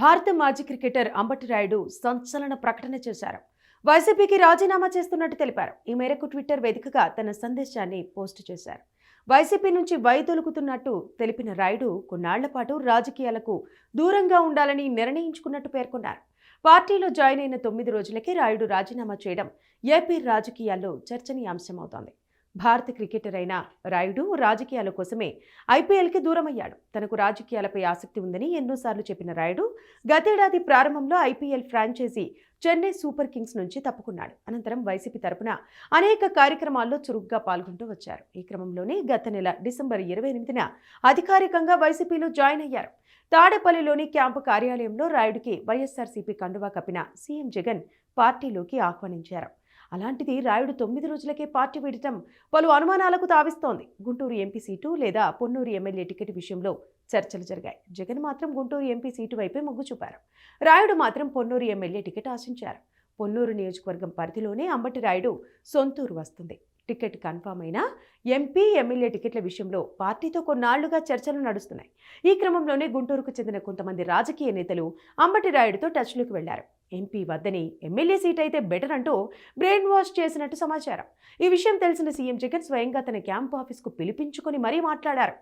భారత మాజీ క్రికెటర్ అంబటి రాయుడు సంచలన ప్రకటన చేశారు. వైసీపీకి రాజీనామా చేస్తున్నట్టు తెలిపారు. ఈ మేరకు ట్విట్టర్ వేదికగా తన సందేశాన్ని పోస్ట్ చేశారు. వైసీపీ నుంచి వైదొలుగుతున్నట్టు తెలిపిన రాయుడు కొన్నాళ్ళ పాటు రాజకీయాలకు దూరంగా ఉండాలని నిర్ణయించుకున్నట్టు పేర్కొన్నారు. పార్టీలో జాయిన్ అయిన తొమ్మిది రోజులకే రాయుడు రాజీనామా చేయడం ఏపీ రాజకీయాల్లో చర్చనీయాంశమవుతోంది. భారత క్రికెటర్ అయిన రాయుడు రాజకీయాల కోసమే ఐపీఎల్కి దూరమయ్యాడు. తనకు రాజకీయాలపై ఆసక్తి ఉందని ఎన్నోసార్లు చెప్పిన రాయుడు గతేడాది ప్రారంభంలో IPL franchisee Chennai Super Kings నుంచి తప్పుకున్నాడు. అనంతరం వైసీపీ తరపున అనేక కార్యక్రమాల్లో చురుగ్గా పాల్గొంటూ వచ్చారు. ఈ క్రమంలోనే గత నెల డిసెంబర్ ఇరవై ఎనిమిదిన అధికారికంగా వైసీపీలో జాయిన్ అయ్యారు. తాడేపల్లిలోని క్యాంపు కార్యాలయంలో రాయుడికి వైఎస్ఆర్సీపీ కండువా కప్పిన సీఎం జగన్ పార్టీలోకి ఆహ్వానించారు. అలాంటిది రాయుడు తొమ్మిది రోజులకే పార్టీ వీడటం పలు అనుమానాలకు తావిస్తోంది. గుంటూరు ఎంపీ సీటు లేదా పొన్నూరు ఎమ్మెల్యే టికెట్ విషయంలో చర్చలు జరిగాయి. జగన్ మాత్రం గుంటూరు ఎంపీ సీటు వైపే మొగ్గు చూపారు. రాయుడు మాత్రం పొన్నూరు ఎమ్మెల్యే టికెట్ ఆశించారు. పొన్నూరు నియోజకవర్గం పరిధిలోనే అంబటి రాయుడు సొంతూరు వస్తుంది. టికెట్ కన్ఫామ్ అయినా ఎంపీ ఎమ్మెల్యే టికెట్ల విషయంలో పార్టీతో కొన్నాళ్ళుగా చర్చలు నడుస్తున్నాయి. ఈ క్రమంలోనే గుంటూరుకు చెందిన కొంతమంది రాజకీయ నేతలు అంబటి రాయుడుతో టచ్లోకి వెళ్ళారు. ఎంపీ వద్దని ఎమ్మెల్యే సీట్ అయితే బెటర్ అంటూ బ్రెయిన్ వాష్ చేసినట్టు సమాచారం. ఈ విషయం తెలిసిన సీఎం జగన్ స్వయంగా తన క్యాంప్ ఆఫీస్కు పిలిపించుకొని మరీ మాట్లాడారు.